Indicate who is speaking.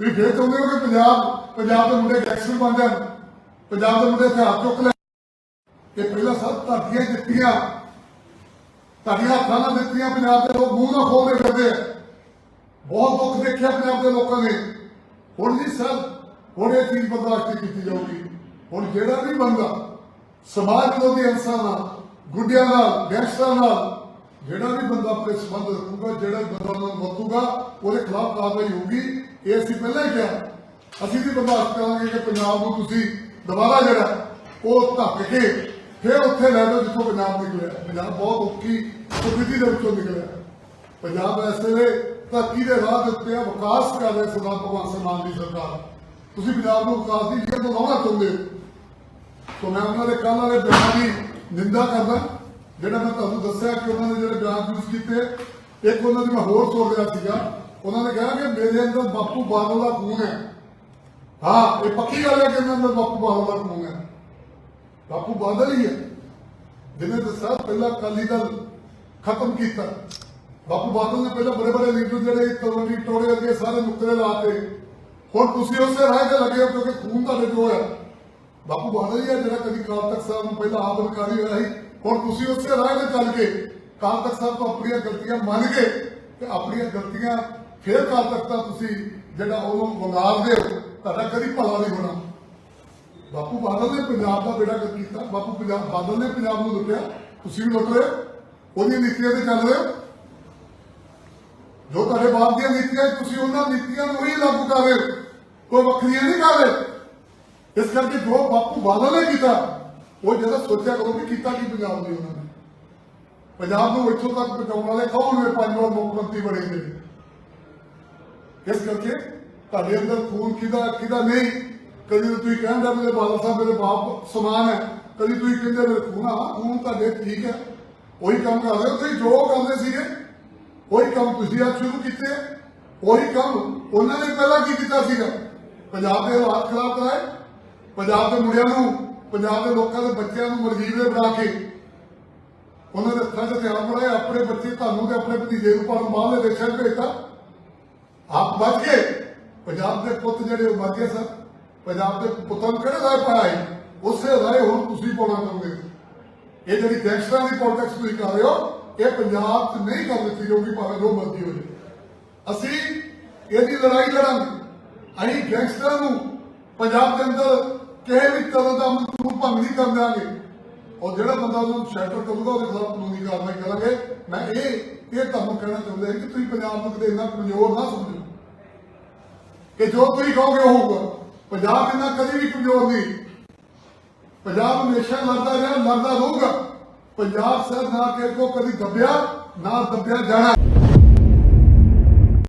Speaker 1: ਤੁਸੀਂ ਫੇਰ ਚਾਹੁੰਦੇ ਹੋ ਕਿ ਪੰਜਾਬ ਪੰਜਾਬ ਦੇ ਮੁੰਡੇ ਗੈਂਗਸਟਰ ਬਣ ਜਾਣ? ਪੰਜਾਬ ਦੇ ਮੁੰਡੇ ਹਥਿਆਰ ਚੁੱਕ ਲੈ ਇਹ ਪਹਿਲਾਂ ਸਭ ਧਰਤੀਆਂ ਦਿੱਤੀਆਂ ਤੁਹਾਡੀਆਂ ਹੱਥਾਂ ਨਾਲ ਦਿੱਤੀਆਂ, ਪੰਜਾਬ ਦੇ ਲੋਕ ਮੂੰਹ ਨਾ ਖੋਲਦੇ ਫਿਰਦੇ ਬਹੁਤ ਦੁੱਖ ਦੇਖਿਆ ਪੰਜਾਬ ਦੇ ਲੋਕਾਂ ਨੇ। ਹੁਣ ਜੀ ਸਰ, ਹੁਣ ਇਹ ਚੀਜ਼ ਬਰਦਾਸ਼ਤ ਕੀਤੀ ਜਾਊਗੀ। ਹੁਣ ਜਿਹੜਾ ਵੀ ਬੰਦਾ ਸਮਾਜ ਵਿਰੋਧੀ ਅੰਸਾਂ ਨਾਲ, ਗੁੱਡਿਆਂ ਨਾਲ, ਗੈਂਗਸਟਰਾਂ ਨਾਲ ਜਿਹੜਾ ਵੀ ਬੰਦਾ ਆਪਣੇ ਸੰਬੰਧ ਰੱਖੂਗਾ, ਜਿਹੜਾ ਬੰਦਾ ਉਹਨਾਂ ਵਰਤੂਗਾ, ਉਹਦੇ ਖਿਲਾਫ ਕਾਰਵਾਈ ਹੋਊਗੀ। ਇਹ ਅਸੀਂ ਪਹਿਲਾਂ ਹੀ ਕਿਹਾ। ਅਸੀਂ ਵੀ ਬਰਦਾਸ਼ਤ ਕਰਾਂਗੇ ਕਿ ਪੰਜਾਬ ਨੂੰ ਤੁਸੀਂ ਦੁਬਾਰਾ ਜਿਹੜਾ ਉਹ ਧੱਕ ਕੇ ਫਿਰ ਉੱਥੇ ਲੈ ਜਾਓ ਜਿੱਥੋਂ ਪੰਜਾਬ ਨਿਕਲਿਆ। ਪੰਜਾਬ ਬਹੁਤ ਔਖੀ ਸਥਿਤੀ ਦੇ ਵਿੱਚੋਂ ਨਿਕਲਿਆ। ਪੰਜਾਬ ਐਸੇ ਵੇਲੇ ਧਰਤੀ ਦੇ ਰਾਹ ਦੇ ਉੱਤੇ ਵਿਕਾਸ ਕਰ ਰਿਹਾ ਸਰਦਾਰ ਭਗਵੰਤ ਸਿੰਘ ਮਾਨ ਦੀ ਸਰਕਾਰ। ਤੁਸੀਂ ਪੰਜਾਬ ਨੂੰ ਵਿਕਾਸ ਦੀ ਜੇਲ੍ਹ ਤੋਂ ਲਾਉਣਾ ਚਾਹੁੰਦੇ ਹੋ। ਸੋ ਮੈਂ ਉਹਨਾਂ ਦੇ ਕੱਲ੍ਹ ਵਾਲੇ ਬਿਆਨਾਂ ਦੀ ਨਿੰਦਾ ਕਰਦਾ। ਜਿਹੜਾ ਮੈਂ ਤੁਹਾਨੂੰ ਦੱਸਿਆ ਕਿ ਉਹਨਾਂ ਨੇ ਜਿਹੜੇ ਬਿਆਨ ਯੂਜ਼ ਕੀਤੇ, ਇੱਕ ਉਹਨਾਂ ਦੀ ਮੈਂ ਹੋਰ ਸੁਣ ਰਿਹਾ ਸੀਗਾ। ਉਹਨਾਂ ਨੇ ਕਿਹਾ ਕਿ ਮੇਰੇ ਅੰਦਰ ਬਾਪੂ ਬਾਦਲ ਦਾ ਖੂਨ ਹੈ। ਹਾਂ, ਇਹ ਪੱਕੀ ਗੱਲ ਹੈ ਕਿ ਇਹਨਾਂ ਅੰਦਰ ਬਾਪੂ ਬਾਦਲ ਦਾ ਖੂਨ ਹੈ। ਬਾਪੂ ਬਾਦਲ ਹੀ ਹੈ। ਜਿਹਨੇ ਦੱਸਿਆ, ਪਹਿਲਾਂ ਅਕਾਲੀ ਦਲ ਖਤਮ ਕੀਤਾ। ਬਾਪੂ ਬਾਦਲ ਨੇ ਪਹਿਲਾਂ ਬੜੇ ਬੜੇ ਲੀਡਰ ਜਿਹੜੇ ਤਲਵੰਡੀ ਟੋੜੇ ਅੱਗੇ ਸਾਰੇ ਨੁਕਰੇ ਲਾਤੇ ਹੁਣ ਤੁਸੀਂ ਉਸੇ ਰਾਹ ਤੇ ਲੱਗੇ ਹੋ ਕਿਉਂਕਿ ਖੂਨ ਤੁਹਾਡੇ ਜੋ ਹੈ ਬਾਪੂ ਬਾਦਲ ਹੀ ਹੈ ਜਿਹੜਾ ਕਦੀ ਕਾਲ ਤਖਤ ਸਾਹਿਬ ਨੂੰ ਪਹਿਲਾਂ ਆਪ ਅਧਿਕਾਰੀ ਹੋਇਆ ਸੀ। ਹੁਣ ਤੁਸੀਂ ਉਸੇ ਰਾਹ ਤੇ ਚੱਲ ਕੇ ਕਾਲ ਤਖਤ ਸਾਹਿਬ ਤੋਂ ਆਪਣੀਆਂ ਗਲਤੀਆਂ ਮੰਨ ਕੇ ਤੇ ਆਪਣੀਆਂ ਗਲਤੀਆਂ ਫੇਰ ਕਾਲ ਤਖਤ ਦਾ ਤੁਸੀਂ ਜਿਹੜਾ ਉਹਨੂੰ ਵੰਗਾਰਦੇ ਹੋ, ਤੁਹਾਡਾ ਕਦੀ ਭਲਾ ਨਹੀਂ ਹੋਣਾ। ਬਾਪੂ ਬਾਦਲ ਨੇ ਪੰਜਾਬ ਦਾ ਬੇੜਾ ਕਰ ਕੀਤਾ। ਬਾਪੂ ਪੰਜਾਬ ਬਾਦਲ ਨੇ ਪੰਜਾਬ ਨੂੰ ਲੁੱਟਿਆ। ਤੁਸੀਂ ਵੀ ਲੁੱਟ ਰਹੇ ਹੋ ਉਹਦੀਆਂ ਨੀਤੀਆਂ ਤੇ ਚੱਲ ਰਹੇ ਹੋ। ਜੋ ਤੁਹਾਡੇ ਬਾਪ ਦੀਆਂ ਨੀਤੀਆਂ ਤੁਸੀਂ ਉਹਨਾਂ ਨੀਤੀਆਂ ਨੂੰ ਹੀ ਲਾਗੂ ਕਰ ਰਹੇ ਹੋ। ਕੋਈ ਵੱਖਰੀਆਂ ਨਹੀਂ ਕਰ ਰਹੇ। ਇਸ ਕਰਕੇ ਜੋ ਬਾਪੂ ਬਾਦਲ ਨੇ ਕੀਤਾ ਉਹ ਜਿਹੜਾ ਸੋਚਿਆ ਕਰੋ ਵੀ ਕੀਤਾ ਕੀ ਪੰਜਾਬ ਦੀ ਉਹਨਾਂ ਨੇ। ਪੰਜਾਬ ਨੂੰ ਇੱਥੋਂ ਤੱਕ ਪਹੁੰਚਾਉਣ ਵਾਲੇ ਕੌਣ ਨੇ ਪੰਜ ਵਾਰ ਮੁੱਖ ਮੰਤਰੀ ਬਣੇ ਨੇ? ਇਸ ਕਰਕੇ ਤੁਹਾਡੇ ਅੰਦਰ ਖੂਨ ਕਿਹਦਾ ਕਿਹਦਾ ਨਹੀਂ? ਕਦੀ ਤੁਸੀਂ ਕਹਿੰਦੇ ਮੇਰੇ ਬਾਦਲ ਸਾਹਿਬ, ਮੇਰੇ ਬਾਪ ਸਮਾਨ ਹੈ। ਕਦੀ ਤੁਸੀਂ ਕਹਿੰਦੇ ਮੇਰੇ ਖੂਨ ਆ, ਖੂਨ ਤੁਹਾਡੇ ਠੀਕ ਹੈ। ਉਹੀ ਕੰਮ ਕਰ ਰਹੇ ਹੋ। ਤੁਸੀਂ ਜੋ ਕਰਦੇ ਸੀਗੇ, ਉਹੀ ਕੰਮ ਤੁਸੀਂ ਅੱਜ ਸ਼ੁਰੂ ਕੀਤੇ ਉਹੀ ਕੰਮ ਉਹਨਾਂ ਨੇ ਪਹਿਲਾਂ ਕੀ ਕੀਤਾ ਸੀਗਾ? ਪੰਜਾਬ ਦੇ ਹਾਲਾਤ ਖਰਾਬ ਕਰਾਏ। ਪੰਜਾਬ ਦੇ ਮੁੰਡਿਆਂ ਨੂੰ ਪੰਜਾਬ ਦੇ ਲੋਕਾਂ ਦੇ ਬੱਚਿਆਂ ਨੂੰ ਮਰਜੀਵੇ ਬਣਾ ਕੇ ਉਹਨਾਂ ਦੇ ਹੱਥਾਂ 'ਚ ਹਥਿਆਰ ਬਣਾਏ, ਆਪਣੇ ਬੱਚੇ ਤੁਹਾਨੂੰ ਤੇ ਆਪਣੇ ਭਤੀਜੇ ਨੂੰ ਪੜਨ ਬਾਹਰਲੇ ਦੇਸ਼ਾਂ 'ਚ ਭੇਜਤਾ। ਆਪ ਬਚ ਗਏ ਪੰਜਾਬ ਦੇ ਪੁੱਤ ਜਿਹੜੇ ਉਹ ਮਰ ਗਏ ਸਨ। ਪੰਜਾਬ ਦੇ ਪੁੱਤਾਂ ਨੂੰ ਕਿਹੜੇ ਰਾਹ ਪਾਇਆ ਉਸੇ ਰਾਹ ਹੁਣ ਤੁਸੀਂ ਪਾਉਣਾ ਚਾਹੁੰਦੇ ਇਹ ਜਿਹੜੀ ਗੈਂਗਸਟਰਾਂ ਦੀ ਪੋਲਿਟਿਕਸ ਤੁਸੀਂ ਕਰ ਰਹੇ ਹੋ, ਇਹ ਪੰਜਾਬ 'ਚ ਨਹੀਂ ਕਰ ਦਿੱਤੀ ਜਾਊਗੀ, ਭਾਵੇਂ ਜੋ ਮਰਜ਼ੀ ਹੋ ਜਾਵੇ। ਅਸੀਂ ਇਹਦੀ ਲੜਾਈ ਲੜਾਂਗੇ। ਅਸੀਂ ਗੈਂਗਸਟਰਾਂ ਨੂੰ ਪੰਜਾਬ ਦੇ ਅੰਦਰ ਕਿਸੇ ਵੀ ਤਰ੍ਹਾਂ ਦਾ ਕਾਨੂੰਨ ਭੰਗ ਨਹੀਂ ਕਰਨ ਦਿਆਂਗੇ ਔਰ ਜਿਹੜਾ ਬੰਦਾ ਉਹਨੂੰ ਸ਼ੈਲਟਰ ਕਰੂਗਾ ਉਹਦੇ ਖਿਲਾਫ ਕਾਨੂੰਨੀ ਕਾਰਵਾਈ ਕਰਾਂਗੇ। ਮੈਂ ਇਹ ਇਹ ਤੁਹਾਨੂੰ ਕਹਿਣਾ ਚਾਹੁੰਦਾ ਹਾਂ ਕਿ ਤੁਸੀਂ ਪੰਜਾਬ ਨੂੰ ਕਿਤੇ ਇੰਨਾ ਕਮਜ਼ੋਰ ਨਾ ਸਮਝੋ। ਕਿ ਜੋ ਤੁਸੀਂ ਕਹੋਗੇ ਉਹ ਹੋਊਗਾ। ਪੰਜਾਬ ਇੰਨਾ ਕਦੇ ਵੀ ਕਮਜ਼ੋਰ ਨਹੀਂ। ਪੰਜਾਬ ਹਮੇਸ਼ਾ ਲੜਦਾ ਰਿਹਾ ਲੜਦਾ ਰਹੂਗਾ। ਪੰਜਾਬ ਸਰ ਨਾ ਕਿ ਕੋ ਕਦੀ ਦੱਬਿਆ, ਨਾ ਦੱਬਿਆ ਜਾਣਾ।